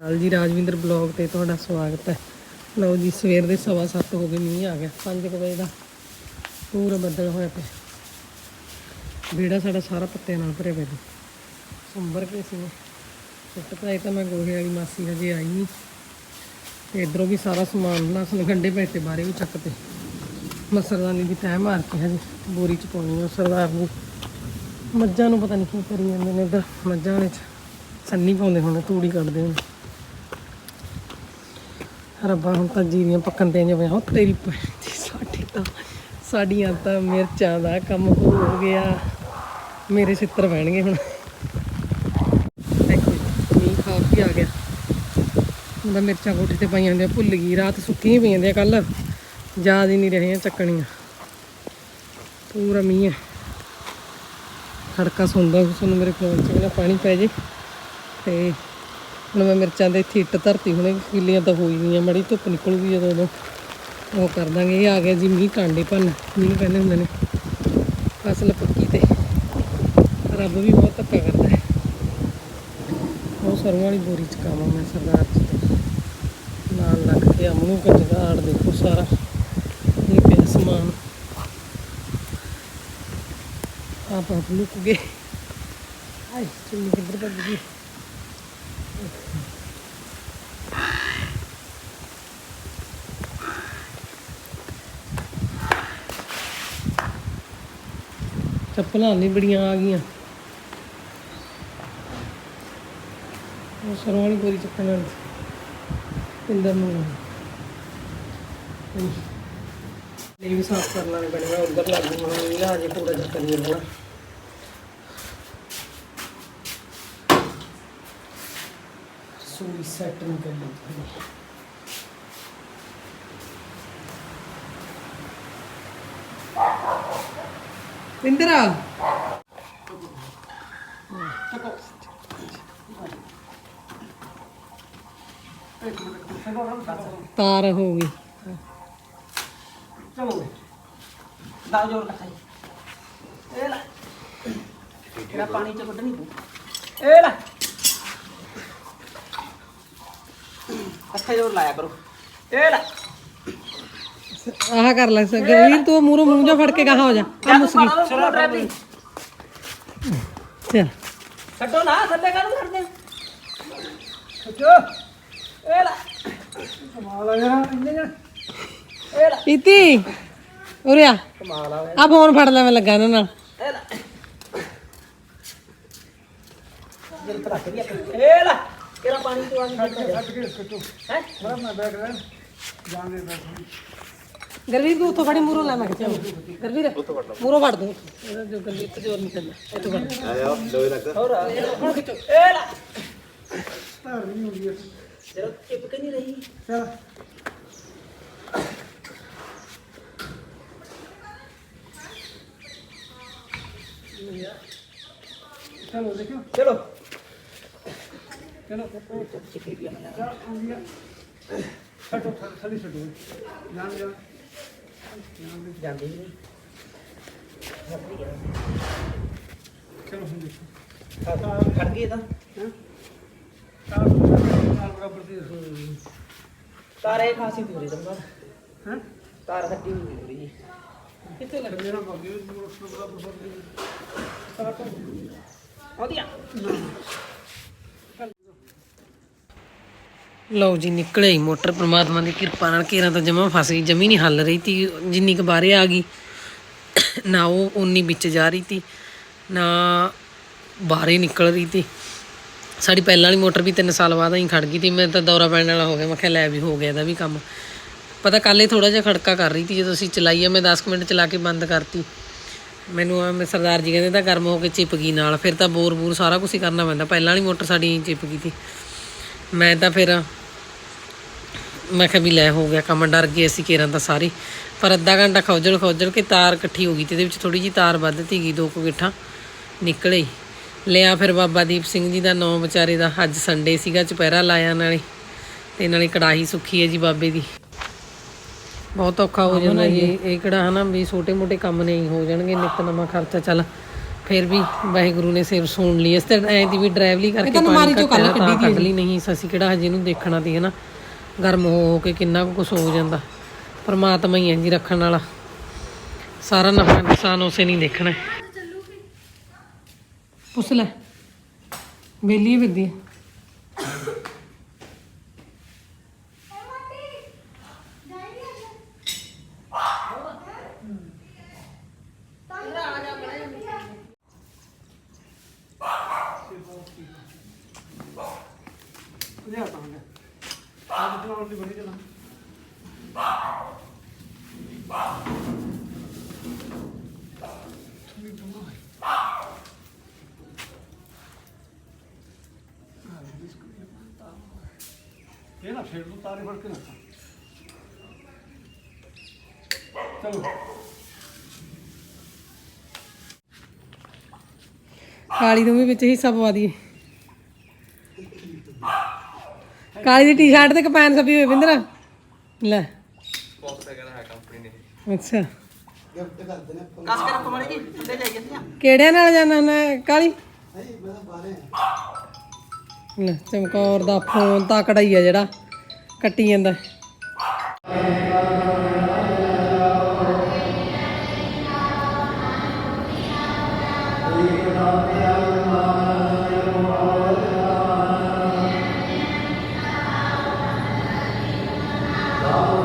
ਹਾਲ ਜੀ ਰਾਜਵਿੰਦਰ ਬਲੌਗ ਤੇ ਤੁਹਾਡਾ ਸਵਾਗਤ ਹੈ। ਲਓ ਜੀ, ਸਵੇਰ ਦੇ ਸਵਾ ਸੱਤ ਹੋ ਗਏ, ਮੀਂਹ ਆ ਗਿਆ। 5 ਵਜੇ ਦਾ ਪੂਰਾ ਬੱਦਲ ਹੋਇਆ ਪਿਆ। ਵਿਹੜਾ ਸਾਡਾ ਸਾਰਾ ਪੱਤਿਆਂ ਨਾਲ ਭਰਿਆ ਪਿਆ ਜੀ। ਸੰਭਰ ਕੇ ਸੀ ਸੁੱਟ ਪਾਈ ਤਾਂ ਮੈਂ ਗੋਹੇ ਵਾਲੀ ਮਾਸੀ ਹਜੇ ਆਈ ਨਹੀਂ ਤੇ ਇਧਰੋਂ ਵੀ ਸਾਰਾ ਸਮਾਨ, ਲਸਣ ਗੰਡੇ ਪਏ ਤੇ ਬਾਰੇ ਵੀ ਚੱਕ ਤੇ। ਮਸਰਦਾਨੀ ਦੀ ਤੈਅ ਮਾਰ ਕੇ ਹਜੇ ਬੋਰੀ ਚ ਪਾਉਣੀ ਆ ਸਰਦਾਰ ਨੂੰ। ਮੱਝਾਂ ਨੂੰ ਪਤਾ ਨਹੀਂ ਕੀ ਕਰੀ ਜਾਂਦੇ ਨੇ ਇੱਧਰ। ਮੱਝਾਂ ਵਿੱਚ ਸੰਨੀ ਪਾਉਂਦੇ ਹੁਣ, ਤੂੜੀ ਕੱਢਦੇ ਹੁਣ। ਰੱਬਾ, ਹੁਣ ਤਾਂ ਜੀਰੀਆਂ ਪੱਕਣ ਤੇ ਜਿਵੇਂ ਹੋ ਤੇਰੀ ਭੈਣ ਦੀ ਸਾਡੀ ਤਾਂ, ਸਾਡੀਆਂ ਤਾਂ ਮਿਰਚਾਂ ਦਾ ਕੰਮ ਹੋ ਗਿਆ। ਮੇਰੇ ਛਿੱਤਰ ਬਹਿਣਗੇ ਹੁਣ। ਦੇਖੋ ਮੀਂਹ ਖਾ ਕੇ ਆ ਗਿਆ। ਉਹਦਾ ਮਿਰਚਾਂ ਕੋਠੇ ਤੇ ਪਾਈਆਂ ਹੁੰਦੀਆਂ, ਭੁੱਲ ਗਈ। ਰਾਤ ਸੁੱਕੀਆਂ ਪਈਆਂ ਹੁੰਦੀਆਂ ਕੱਲ ਯਾਦ ਹੀ ਨਹੀਂ ਰਹੀਆਂ ਚੱਕਣੀਆਂ। ਪੂਰਾ ਮੀਂਹ ਹੈ। ਖੜਕਾ ਸੁਣਦਾ ਤੁਹਾਨੂੰ ਮੇਰੇ ਫੋਨ 'ਚ ਨਾ ਪਾਣੀ ਪੈ ਜੇ। ਤੇ ਹੁਣ ਮੈਂ ਮਿਰਚਾਂ ਦੇ ਇੱਥੇ ਇੱਟ ਧਰਤੀ ਹੁਣੇ ਕਿੱਲੀਆਂ ਤਾਂ ਹੋਈ ਗਈਆਂ ਮੜੀ ਧੁੱਪ ਨਿਕਲੂਗੀ ਜਦੋਂ ਉਦੋਂ। ਉਹ ਕਰ ਦਾਂਗੇ, ਇਹ ਆ ਗਿਆ ਜੀ ਮੀਂਹ ਕਾਂਡੇ ਭੰਨ, ਮੀਂਹ ਕਹਿੰਦੇ ਹੁੰਦੇ ਨੇ। ਫਸਲ ਪੱਕੀ ਤੇ ਰੱਬ ਵੀ ਬਹੁਤ ਧੱਕਾ ਕਰਦਾ ਹੈ। ਉਹ ਸਰੋਂ ਵਾਲੀ ਬੋਰੀ ਚ ਕਾਵਾਂ ਮੈਂ ਸਰਦਾਰ ਜੀ ਨਾਲ ਲੱਗ ਕੇ ਅਮਨੂ ਕਾ ਜਗਾੜ ਦੇਖੋ ਸਾਰਾ। ਇਹ ਪਿਆ ਸਮਾਨ। ਆਪ ਆਪ ਲੁਕ ਗਏ। ਆਈ ਚੁੰਨੀ ਕਿੱਧਰ ਭੱਜ ਗਈ? ਚੱਪਲਾਂ ਨਹੀਂ ਬੜੀਆਂ ਆ ਗਈਆਂ। ਉਹ ਸਰੋਂ ਵਾਲੀ ਗੋਰੀ ਚੱਪਲ ਨਾਲ ਇੰਦਰ ਨੂੰ ਇਹ ਵੀ ਸਾਫ਼ ਕਰਨਾ ਨਹੀਂ ਬਣੇਗਾ ਉਧਰ ਲੱਗ ਗਈ ਹੁਣ ਇਹ ਨਾ ਅਜੇ ਪੂਰਾ ਚੱਕਰ ਨਹੀਂ ਹੋਣਾ ਸੂਈ ਸੈੱਟ ਨਹੀਂ ਕਰ ਲਈ ਇੰਦਰਾ। ਤਾਰ ਹੋ ਗਈ। ਚਲੋ। ਦਾ ਜੋਰ ਕੱਟਾਈ ਇਹ ਲੈ। ਇਹਦਾ ਪਾਣੀ ਚ ਕੱਢਣੀ ਇਹ ਲੈ। ਅੱਛਾ ਜੋਰ ਲਾਇਆ ਕਰੋ। ਇਹ ਲੈ। ਆਹ ਕਰ ਲੈ ਸਕੇ ਵੀਰ ਤੂੰ ਮੂਰੋਂ ਮੂੰਹ ਜਾ ਫੜ ਕੇ ਕਹਾ ਹੋ ਜਾ। ਆ ਮੁਸਕੀ। ਚਲੋ ਡਰਾਈਵਰੀ ਚੱਲ। ਛੱਡੋ ਨਾ ਥੱਲੇ ਕਾਹਨੂੰ ਖੜਦੇ ਛੱਡੋ। ਇਹ ਲੈ। ਕਮਾਲ ਆ ਯਾਰ ਇੰਨੇ ਜਣ। ਇਹ ਲੈ। ਇਤੀ ਉਰੇ ਆ। ਕਮਾਲ ਆ ਆ ਫੋਨ ਫੜ ਲੈ ਮੈਂ ਲੱਗਾ ਇਹਨਾਂ ਨਾਲ। ਇਹ ਲੈ। ਜਲ ਤਰਾ ਕੇ ਇਹ ਲੈ। ਕਿਹੜਾ ਪਾਣੀ ਤੋਂ ਆ ਕੇ ਛੱਡੋ ਹੈ? ਬੜਾ ਮੈਂ ਬੈਗ ਲੈ ਜਾਣ ਦੇ ਗਰਵੀਰ ਤੂੰ ਉੱਥੋਂ ਫੜੀ ਮੂਰੋਂ ਲੈ ਮੈਂ ਕਿਹਾ ਗਰਵੀਰ ਮੂਰੋਂ ਫੜ ਦੂੰ। ਇਹਦਾ ਜੋ ਗੰਦੀ ਇੱਥੇ ਜੋਰ ਨਹੀਂ ਕਰਨਾ ਇੱਥੋਂ ਫੜ ਹੋਰ ਹੁਣ ਖਿੱਚੋ ਇਹ ਲੈ। ਧਾਰ ਨਹੀਂ ਹੁੰਦੀ ਜਰਾ ਚਿਪਕ ਨਹੀਂ ਰਹੀ। ਚਲ। ਚਲੋ ਦੇਖੋ ਚਲੋ। ਛੱਡੋ ਥੱਲੇ ਛੱਡੋ ਜਾਣ ਜਾ ਜਾਂਦੀ ਨਹੀਂ ਚਲੋ ਹੁਣ ਖੜ ਗਈ ਤਾਂ ਤਾਰੇ ਖਾਸੀ ਦੂਰੀ ਦੰਗਾ ਹਾਂ। ਤਾਰ ਹੱਟੀ ਨਹੀਂ ਦੂਰੀ ਕਿੱਥੇ ਲੱਗ ਮੇਰਾ ਭਾਗੀ ਵਧੀਆ ਲਓ ਜੀ, ਨਿਕਲੇ ਹੀ ਮੋਟਰ ਪ੍ਰਮਾਤਮਾ ਦੀ ਕਿਰਪਾ ਨਾਲ। ਘੇਰਾਂ ਤਾਂ ਜਮਾ ਫਸ ਗਈ, ਜਮੀ ਨਹੀਂ ਹੱਲ ਰਹੀ ਤੀ, ਜਿੰਨੀ ਕੁ ਬਾਹਰੇ ਆ ਗਈ। ਨਾ ਉਹ ਉਨੀ ਵਿੱਚ ਜਾ ਰਹੀ ਤੀ, ਨਾ ਬਾਹਰੇ ਨਿਕਲ ਰਹੀ ਤੀ। ਸਾਡੀ ਪਹਿਲਾਂ ਵਾਲੀ ਮੋਟਰ ਵੀ 3 ਸਾਲ ਬਾਅਦ ਹੀ ਖੜ ਗਈ ਤੀ, ਮੈਂ ਤਾਂ ਦੌਰਾ ਪੈਣ ਵਾਲਾ ਹੋ ਗਿਆ, ਮੈਂ ਕਿਹਾ ਲੈ ਵੀ ਹੋ ਗਿਆ ਇਹਦਾ ਵੀ ਕੰਮ। ਪਤਾ ਕੱਲ ਇਹ ਥੋੜਾ ਜਿਹਾ ਖੜਕਾ ਕਰ ਰਹੀ ਤੀ, ਜਦੋਂ ਅਸੀਂ ਚਲਾਈ ਆ ਮੈਂ 10 ਕੁ ਮਿੰਟ ਚਲਾ ਕੇ ਬੰਦ ਕਰਤੀ। ਮੈਨੂੰ ਆ ਸਰਦਾਰ ਜੀ ਕਹਿੰਦੇ ਤਾਂ ਗਰਮ ਹੋ ਕੇ ਚਿਪ ਗਈ ਨਾਲ, ਫਿਰ ਤਾਂ ਬੋਰ ਬੂਰ ਸਾਰਾ ਕੁਝ ਹੀ ਕਰਨਾ ਪੈਂਦਾ। ਪਹਿਲਾਂ ਵਾਲੀ ਮੋਟਰ ਸਾਡੀ ਚਿਪ ਗਈ ਤੀ। ਮੈਂ ਤਾਂ ਫਿਰ ਮੈਂ ਕਿਹਾ ਵੀ ਲੈ ਹੋ ਗਿਆ ਕੰਮ ਡਰ ਗਏ ਅਸੀਂ ਕੇਰਾਂ ਤਾਂ ਸਾਰੇ। ਪਰ ਅੱਧਾ ਘੰਟਾ ਖੌਜਲ ਖੌਜਲ ਕੇ ਤਾਰ ਇਕੱਠੀ ਹੋ ਗਈ ਤੇ ਇਹਦੇ ਵਿੱਚ ਥੋੜੀ ਜੀ ਤਾਰ ਵੱਧਤੀ ਗਈ ਦੋ ਕੁ ਗਿੱਠਾਂ ਨਿਕਲੇ ਲਿਆ ਫਿਰ ਬਾਬਾ ਦੀਪ ਸਿੰਘ ਜੀ ਦਾ ਨੌ ਵਿਚਾਰੇ ਦਾ ਅੱਜ ਸੰਡੇ ਸੀਗਾ ਚੁਪਹਿਰਾ ਲਾਇਆ ਨਾਲੇ ਤੇ ਨਾਲੇ ਕੜਾਹੀ ਸੁੱਖੀ ਹੈ ਜੀ ਬਾਬੇ ਦੀ। ਬਹੁਤ ਔਖਾ ਹੋ ਜਾਂਦਾ ਜੀ ਇਹ ਕਿਹੜਾ ਹਨਾ ਵੀ ਛੋਟੇ ਮੋਟੇ ਕੰਮ ਨਹੀਂ ਹੋ ਜਾਣਗੇ ਨਿੱਤ ਨਵਾਂ ਖਰਚਾ ਚੱਲ ਫਿਰ ਵੀ ਵਾਹਿਗੁਰੂ ਨੇ ਸਿਰ ਸੁਣ ਲਈ। ਇਸ ਤੇ ਐਂ ਦੀ ਵੀ ਡਰਾਈਵਲੀ ਕਰਕੇ ਪਾਣੀ ਕੱਢੀ ਨਹੀਂ ਅਸੀਂ ਕਿਹੜਾ ਹਜੇ ਇਹਨੂੰ ਦੇਖਣਾ ਦੀ ਹਨਾ। ਗਰਮ ਹੋ ਹੋ ਕੇ ਕਿੰਨਾ ਕੁ ਕੁਛ ਹੋ ਜਾਂਦਾ। ਪਰਮਾਤਮਾ ਹੀ ਹੈ ਜੀ ਰੱਖਣ ਵਾਲਾ। ਸਾਰਾ ਨਫਾ ਨੁਕਸਾਨ ਉਸੇ ਨਹੀਂ ਦੇਖਣਾ। ਪੁੱਛ ਲੈ। ਬੇਲੀ ਵਿੱਦੀ ਆਪ ਬਣਾਉਣ ਦੀ ਬੜੀ ਚਲਾ ਇਹ ਨਾ ਫੇਰ ਤੋਂ ਤਾਰੇ ਫੜ ਕੇ ਰੱਖਾਂ। ਚਲੋ। ਕਾਲੀ ਨੂੰ ਵੀ ਵਿੱਚ ਹਿੱਸਾ ਪਵਾ ਦਈਏ। ਕਾਲੀ ਦੀ ਟੀ-ਸ਼ਰਟ ਤੇ ਕਪੈਨ ਸਭੀ ਹੋਏ ਬਿੰਦਰ। ਲੈ। ਅੱਛਾ। ਕਸ ਕੇ ਰੱਖੋ ਮਾੜੀ ਜੀ ਥੱਲੇ ਜਾਈ ਜਾਂਦੀਆਂ ਕਿਹੜਿਆਂ ਨਾਲ ਜਾਣਾ ਹੁੰਦਾ ਕਾਲੀ? ਲੈ, ਚਮਕੌਰ ਦਾ ਫੋਨ ਤਾਂ ਕਢਾਈ ਆ ਜਿਹੜਾ। ਕੱਟੀ ਜਾਂਦਾ। 아.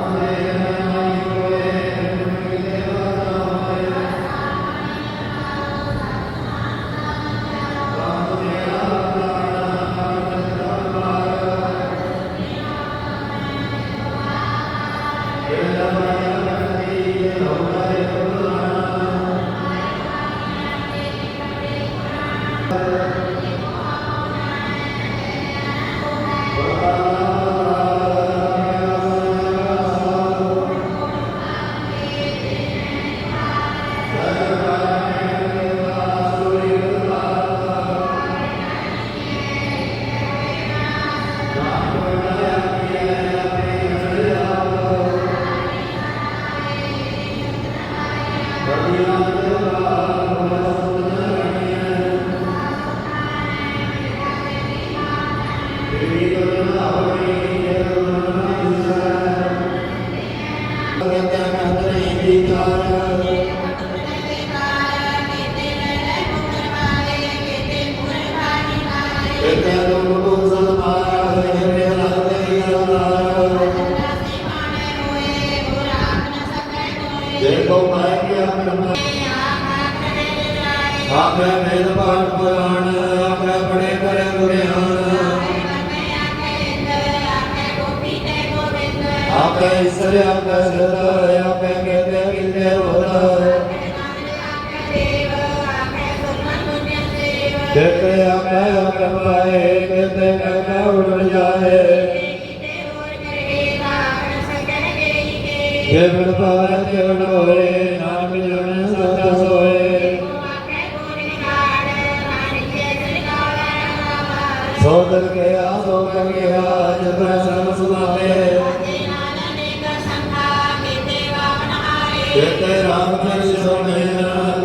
ਦੇਖੋ ਆਪੇ ਮੇਦ ਪਾਠ ਪੁਰਾਣ, ਆਪੇ ਪੜੇ ਕਰੇ ਗੁਰਿਆਨ ਆਪੇ ਈਸ਼ਰ, ਆਪੇ ਸਦਾ, ਆਪੇ ਕਹਤੇ ਕਿਲੇ ਹੋਰਾ ਦੇਖੇ ਆਪੇ ਆਪੇ ਪਾਏ ਕਹਤੇ ਕਹਤੇ ਉੜ ਜਾਏ। ਜੇ ਪਾਰ ਕਿਉ ਹੋਏ ਨਾਮ ਜਨ ਸਦਾ ਸੋਏ। ਸੋਦਰ ਕੇ ਆ ਸੋ ਕਰ ਕੇ ਆ ਜਬ ਸਮ ਸੁਨਾਵੇ ਕੇਤੇ ਰਾਮ ਕਰਿ ਸੋ ਨੈਣਾ ਕੇਤੇ ਕਾਲ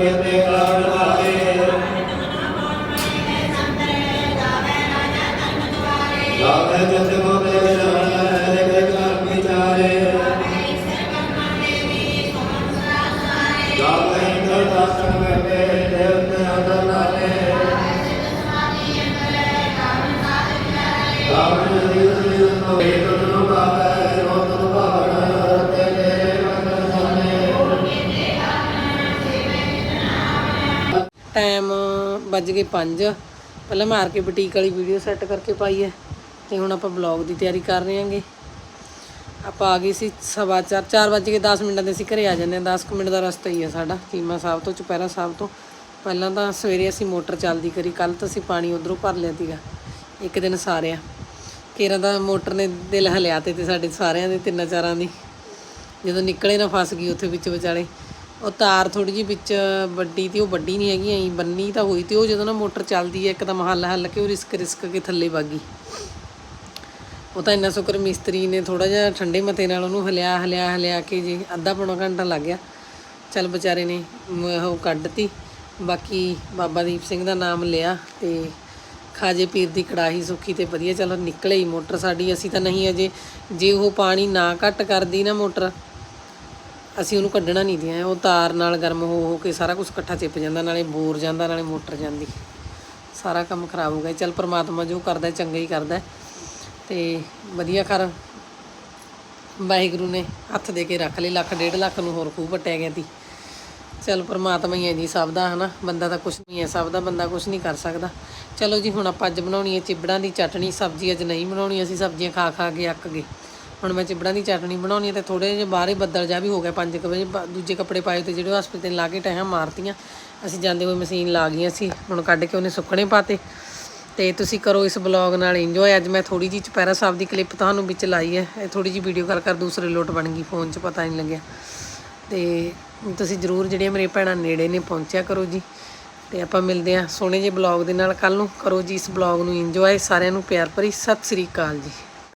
ਟਾਈਮ ਵੱਜ ਗਏ 5 ਪਹਿਲਾਂ ਮੈਂ ਆਰ ਕੇ ਬੁਟੀਕ ਵਾਲੀ ਵੀਡੀਓ ਸੈੱਟ ਕਰਕੇ ਪਾਈ ਹੈ ਤੇ ਹੁਣ ਆਪਾਂ ਬਲੌਗ ਦੀ ਤਿਆਰੀ ਕਰ ਰਹੇ ਹਾਂਗੇ। ਆਪਾਂ ਆ ਗਏ ਸੀ ਸਵਾ ਚਾਰ ਚਾਰ ਵੱਜ ਕੇ 10 ਮਿੰਟਾਂ ਦੇ ਅਸੀਂ ਘਰੇ ਆ ਜਾਂਦੇ ਹਾਂ। 10 ਕੁ ਮਿੰਟ ਦਾ ਰਸਤਾ ਹੀ ਹੈ ਸਾਡਾ ਕੀਮਾ ਸਾਹਿਬ ਤੋਂ, ਚੁਪਹਿਰਾ ਸਾਹਿਬ ਤੋਂ। ਪਹਿਲਾਂ ਤਾਂ ਸਵੇਰੇ ਅਸੀਂ ਮੋਟਰ ਚੱਲਦੀ ਕਰੀ ਕੱਲ ਤਾਂ ਅਸੀਂ ਪਾਣੀ ਉਧਰੋਂ ਭਰ ਲਿਆ ਸੀਗਾ। ਇੱਕ ਦਿਨ ਸਾਰਿਆ। ਕੇਰਾਂ ਦਾ ਮੋਟਰ ਨੇ ਦਿਲ ਹਲਿਆ ਤੇ ਤੇ ਸਾਡੇ ਸਾਰਿਆਂ ਦੇ ਤਿੰਨਾਂ ਚਾਰਾਂ ਦੀ। ਜਦੋਂ ਨਿਕਲੇ ਨਾ ਫਸ ਗਈ ਉੱਥੇ ਵਿੱਚ ਵਿਚਾਲੇ। ਉਹ ਤਾਰ ਥੋੜੀ ਜਿਹੀ ਵਿੱਚ ਵੱਡੀ ਤੇ ਉਹ ਵੱਡੀ ਨਹੀਂ ਹੈਗੀ, ਐਂ ਬੰਨੀ ਤਾਂ ਹੋਈ ਤੇ ਉਹ ਜਦੋਂ ਨਾ ਮੋਟਰ ਚੱਲਦੀ ਹੈ, ਇੱਕਦਮ ਹੱਲ ਹੱਲ ਕੇ ਉਹ ਰਿਸਕ ਰਿਸਕ ਕੇ ਥੱਲੇ ਵੱਗੀ ਉਹ ਤਾਂ ਇੰਨਾ ਸ਼ੁਕਰ ਮਿਸਤਰੀ ਨੇ ਥੋੜਾ ਜਿਹਾ ਠੰਡੇ ਮਤੇ ਨਾਲ ਉਹਨੂੰ ਹਲਿਆ ਹਲਿਆ ਹਲਿਆ ਕੇ ਜੀ ਅੱਧਾ ਪੌਣਾ ਘੰਟਾ ਲੱਗ ਗਿਆ। ਚੱਲ ਵਿਚਾਰੇ ਨੇ ਉਹ ਕੱਢਤੀ। ਬਾਕੀ ਬਾਬਾ ਦੀਪ ਸਿੰਘ ਦਾ ਨਾਮ ਲਿਆ ਤੇ ਖਾਜੇ ਪੀਰ ਦੀ ਕੜਾਹੀ ਸੁੱਕੀ ਤੇ ਵਧੀਆ, ਚਲੋ ਨਿਕਲੇ ਹੀ ਮੋਟਰ ਸਾਡੀ, ਅਸੀਂ ਤਾਂ ਨਹੀਂ ਅਜੇ। ਜੇ ਉਹ ਪਾਣੀ ਨਾ ਘੱਟ ਕਰਦੀ ਨਾ ਮੋਟਰ, ਅਸੀਂ ਉਹਨੂੰ ਕੱਢਣਾ ਨਹੀਂ ਦਿਆਂ। ਉਹ ਤਾਰ ਨਾਲ ਗਰਮ ਹੋ ਹੋ ਕੇ ਸਾਰਾ ਕੁਝ ਇਕੱਠਾ ਚਿਪ ਜਾਂਦਾ, ਨਾਲੇ ਬੋਰ ਜਾਂਦਾ, ਨਾਲੇ ਮੋਟਰ ਜਾਂਦੀ। ਸਾਰਾ ਕੰਮ ਖਰਾਬ ਹੋ ਗਿਆ। ਚਲ ਪ੍ਰਮਾਤਮਾ ਜੋ ਕਰਦਾ, ਚੰਗਾ ਹੀ ਕਰਦਾ। ਤੇ ਵਧੀਆ ਕਰ ਵਾਹਿਗੁਰੂ ਨੇ ਹੱਥ ਦੇ ਕੇ ਰੱਖ ਲਈ ਲੱਖ ਡੇਢ ਲੱਖ ਨੂੰ ਹੋਰ ਖੂਹ ਪਟਿਆ ਗਿਆ ਤੀ। ਚਲ ਪ੍ਰਮਾਤਮਾ ਹੀ ਹੈ ਜੀ, ਸਭ ਦਾ, ਹਨਾ? ਬੰਦਾ ਤਾਂ ਕੁਝ ਨਹੀਂ ਹੈ, ਸਭ ਦਾ ਬੰਦਾ ਕੁਝ ਨਹੀਂ ਕਰ ਸਕਦਾ। ਚਲੋ ਜੀ, ਹੁਣ ਆਪਾਂ ਅੱਜ ਬਣਾਉਣੀ ਹੈ ਚਿਬੜਾਂ ਦੀ ਚਟਣੀ। ਸਬਜ਼ੀ ਅੱਜ ਨਹੀਂ ਬਣਾਉਣੀ, ਅਸੀਂ ਸਬਜ਼ੀਆਂ ਖਾ ਖਾ ਕੇ ਅੱਕ ਗਏ। ਹੁਣ ਮੈਂ ਚਿਬੜਾਂ ਦੀ ਚਟਣੀ ਬਣਾਉਣੀ ਹੈ ਤੇ ਥੋੜੇ ਜਿਹੇ ਬਾਹਰੇ ਬੱਦਲ ਜਾ ਵੀ ਹੋ ਗਿਆ। 5 ਵਜੇ ਦੂਜੇ ਕੱਪੜੇ ਪਾਏ ਤੇ ਜਿਹੜੇ ਹਸਪਤਾਲ ਲਾ ਕੇ ਟਹਿਆਂ ਮਾਰਤੀਆਂ, ਅਸੀਂ ਜਾਂਦੇ ਹੋਏ ਮਸ਼ੀਨ ਲਾ ਗਈਆਂ ਸੀ। ਹੁਣ ਕੱਢ ਕੇ ਉਹਨੇ ਸੁੱਕਣੇ ਪਾਤੇ। ਤੇ ਤੁਸੀਂ ਕਰੋ ਇਸ ਬਲੌਗ ਨਾਲ ਇੰਜੋਏ ਅੱਜ ਮੈਂ ਥੋੜੀ ਜਿਹੀ ਚਪੈਰਾ ਸਾਹਿਬ ਦੀ ਕਲਿੱਪ ਤੁਹਾਨੂੰ ਵਿੱਚ ਲਾਈ ਹੈ। ਇਹ ਥੋੜੀ ਜਿਹੀ ਵੀਡੀਓ ਕਰ ਕਰ ਦੂਸਰੇ ਲੋਟ ਬਣ ਗਈ ਫੋਨ 'ਚ, ਪਤਾ ਨਹੀਂ ਲੱਗਿਆ। ਤੇ ਤੁਸੀਂ ਜਰੂਰ ਜਿਹੜੀਆਂ ਮੇਰੇ ਭੈਣਾਂ ਨੇੜੇ ਨੇ, ਪਹੁੰਚਿਆ ਕਰੋ ਜੀ। ਤੇ ਆਪਾਂ ਮਿਲਦੇ ਹਾਂ ਸੋਹਣੇ ਜਿਹੇ ਬਲੌਗ ਦੇ ਨਾਲ। ਕੱਲ ਨੂੰ ਕਰੋ ਜੀ ਇਸ ਬਲੌਗ ਨੂੰ ਇੰਜੋਏ ਸਾਰਿਆਂ ਨੂੰ ਪਿਆਰ ਭਰੀ। ਸਤਿ ਸ੍ਰੀ ਅਕਾਲ ਜੀ।